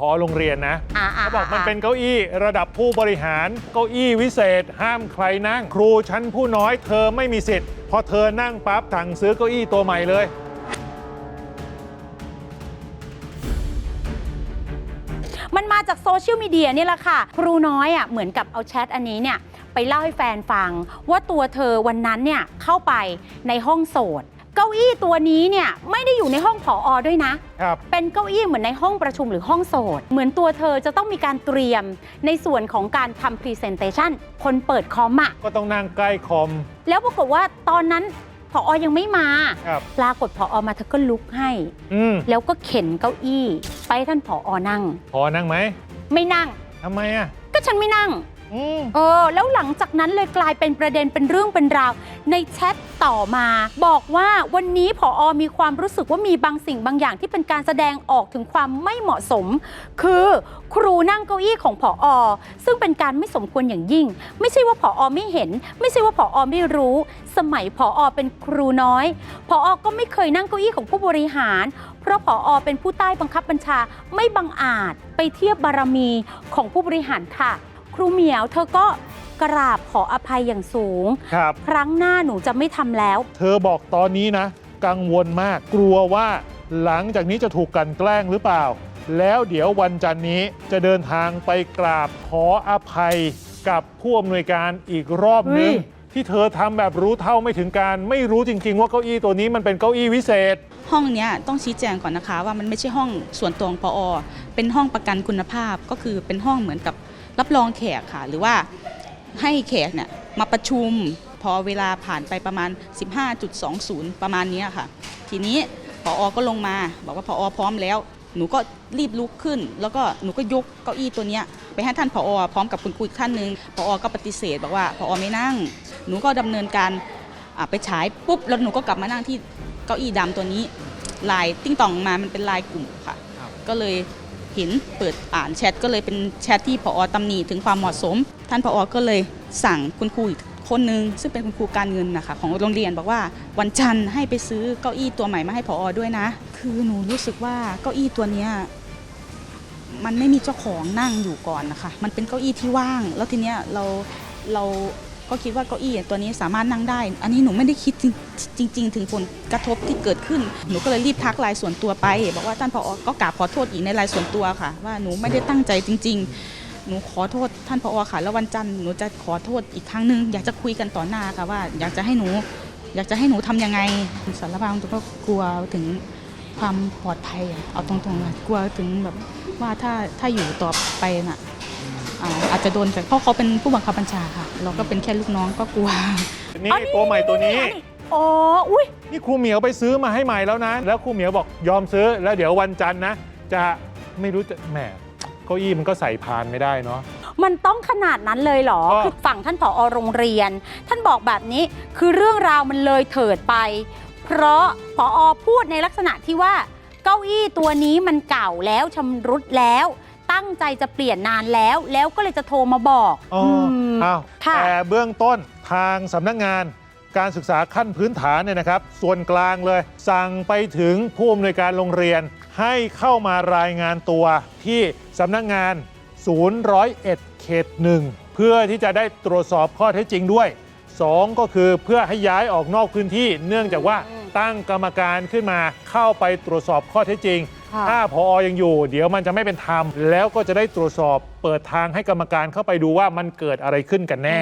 พอโรงเรียนนะอ่าอ่าเขาบอกมันอ่าเป็นเก้าอี้ระดับผู้บริหารเก้าอี้วิเศษ ห้ามใครนั่ง ครูชั้นผู้น้อยเธอไม่มีสิทธิ์พอเธอนั่งปั๊บสั่งซื้อเก้าอี้ตัวใหม่เลย มันมาจากโซเชียลมีเดียนี่แหละค่ะ ครูน้อยอะเหมือนกับเอาแชทอันนี้เนี่ยไปเล่าให้แฟนฟังว่าตัวเธอวันนั้นเนี่ยเข้าไปในห้องโสด เก้าอี้ตัวนี้เนี่ยไม่ได้อยู่ในห้องผออด้วยนะ ครับ เป็นเก้าอี้เหมือนในห้องประชุมหรือห้องโสด เหมือนตัวเธอจะต้องมีการเตรียมในส่วนของการทำพรีเซนเตชันคนเปิดคอมอะก็ต้องนั่งใกล้คอม แล้วปรากฏว่าตอนนั้นผออยังไม่มา ครับ ปรากฏผออมาเธอก็ลุกให้ อืมแล้วก็เข็นเก้าอี้ ไปให้ท่านผออนั่ง พอนั่งไหมไม่นั่ง ทำไมอะ ก็ฉันไม่นั่ง อืมเออแล้วหลังจากนั้นเลยกลายเป็นประเด็นเป็นเรื่องเป็นราว ในแชทต่อมา บอกว่าวันนี้ผออมีความรู้สึกว่ามีบางสิ่งบางอย่างที่เป็นการแสดงออกถึงความไม่เหมาะสม คือครูนั่งเก้าอี้ของผออซึ่งเป็นการไม่สมควรอย่างยิ่ง ไม่ใช่ว่าผออไม่เห็น ไม่ใช่ว่าผออไม่รู้ สมัยผออเป็นครูน้อยผออก็ไม่เคยนั่งเก้าอี้ของผู้บริหาร เพราะผออเป็นผู้ใต้บังคับบัญชาไม่บังอาจไปเทียบบารมีของผู้บริหารค่ะ ครูเหมียวเธอก็กราบขออภัยอย่างสูง ครับ ครั้งหน้าหนูจะไม่ทำแล้ว เธอบอกตอนนี้นะ กังวลมากกลัวว่าหลังจากนี้จะถูกกลันแกล้งหรือเปล่า แล้วเดี๋ยววันจันทร์นี้จะเดินทางไปกราบขออภัยกับผู้อำนวยการอีกรอบนึง เฮ้ย ที่เธอทำแบบรู้เท่าไม่ถึงการ ไม่รู้จริง ๆ ว่าเก้าอี้ตัวนี้มันเป็นเก้าอี้วิเศษ ห้องเนี้ยต้องชี้แจงก่อนนะคะว่ามันไม่ใช่ห้องส่วนตัวของปอเป็นห้องประกันคุณภาพก็คือเป็นห้องเหมือนกับ รับรองแขกค่ะ หรือว่าให้แขกเนี่ยมาประชุมพอเวลาผ่านไปประมาณ 15.20 ประมาณเนี้ยค่ะ ทีนี้พออก็ลงมาบอกว่าพออพร้อมแล้ว หนูก็รีบลุกขึ้น แล้วก็หนูก็ยกเก้าอี้ตัวเนี้ยไปให้ท่านผอพร้อมกับคุณครูอีกท่านหนึ่งผอก็ปฏิเสธบอกว่าผอไม่นั่ง หนูก็ดำเนินการอะไปฉายปุ๊บแล้วหนูก็กลับมานั่งที่เก้าอี้ดำตัวนี้ลายติ้งต่องมามันเป็นลายกลุ่มค่ะครับก็เลย เห็นเปิดอ่านแชทก็เลยเป็นแชทที่ผอตำหนิถึงความเหมาะสม ท่านผอก็เลยสั่งคุณครูอีกคนนึงซึ่งเป็นคุณครูการเงินนะคะของโรงเรียนบอกว่าวันจันทร์ให้ไปซื้อเก้าอี้ตัวใหม่มาให้ผอด้วยนะ คือหนูรู้สึกว่าเก้าอี้ตัวเนี้ยมันไม่มีเจ้าของนั่งอยู่ก่อนนะคะ มันเป็นเก้าอี้ที่ว่าง แล้วทีเนี้ยเราเรา ก็คิดว่าเก้าอี้ตัวนี้สามารถนั่งได้ อันนี้หนูไม่ได้คิดจริงรงๆ ถึงผลกระทบที่เกิดขึ้น หนูก็เลยรีบทักไลน์ส่วนตัวไป บอกว่าท่านผอก็กราบขอโทษอีกในไลน์ส่วนตัวค่ะ ว่าหนูไม่ได้ตั้งใจจริง ๆ หนูขอโทษท่านผอค่ะแล้ววันจันทร์หนูจะขอโทษอีกครั้งหนึ่งอยากจะคุยกันต่อหน้าค่ะว่า อยากจะให้หนู อยากจะให้หนูทำยังไงสารภาพตรงๆก็กลัวถึงความปลอดภัยเอาตรงๆเลยกลัวถึงแบบว่าถ้าถ้าอยู่ต่อไปน่ะอ่าอา จจะโดนแต่เพราะเขาเป็นผู้บังคับบัญชาค่ะ เราก็เป็นแค่ลูกน้องก็กลัวนี่ ตัวใหม่ตัวนี้ อ๋อ อุ้ยนี่ครูเหมียวไปซื้อมาให้ใหม่แล้วนะ แล้วครูเหมียวบอกยอมซื้อแล้วเดี๋ยววันจันทร์นะ จะไม่รู้จะแหมเก้าอี้มันก็ใส่พานไม่ได้เนาะ มันต้องขนาดนั้นเลยเหรอ ก็ คือฝั่งท่านผอโรงเรียน ท่านบอกแบบนี้คือเรื่องราวมันเลยเถิดไป เพราะผอพูดในลักษณะที่ว่า เก้าอี้ตัวนี้มันเก่าแล้วชำรุดแล้ว ตั้งใจจะเปลี่ยนนานแล้ว แล้วก็เลยจะโทรมาบอกอ๋ออมอ้าวค่ะ แต่เบื้องต้นทางสำนักงานการศึกษาขั้นพื้นฐานเนี่ยนะครับ ส่วนกลางเลย สั่งไปถึงผู้อำนวยการโรงเรียน ให้เข้ามารายงานตัวที่สำนักงานศูนย์ร้อยเอ็ดเขตหนึ่งเพื่อที่จะได้ตรวจสอบข้อเท็จจริงด้วย2ก็คือเพื่อให้ย้ายออกนอกพื้นที่ เนื่องจากว่าอืมตั้งกรรมการขึ้นมาเข้าไปตรวจสอบข้อเท็จจริงค่ะ ถ้าพอยังอยู่ เดี๋ยวมันจะไม่เป็นธรรมแล้วก็จะได้ตรวจสอบเปิดทางให้กรรมการเข้าไปดูว่ามันเกิดอะไรขึ้นกันแน่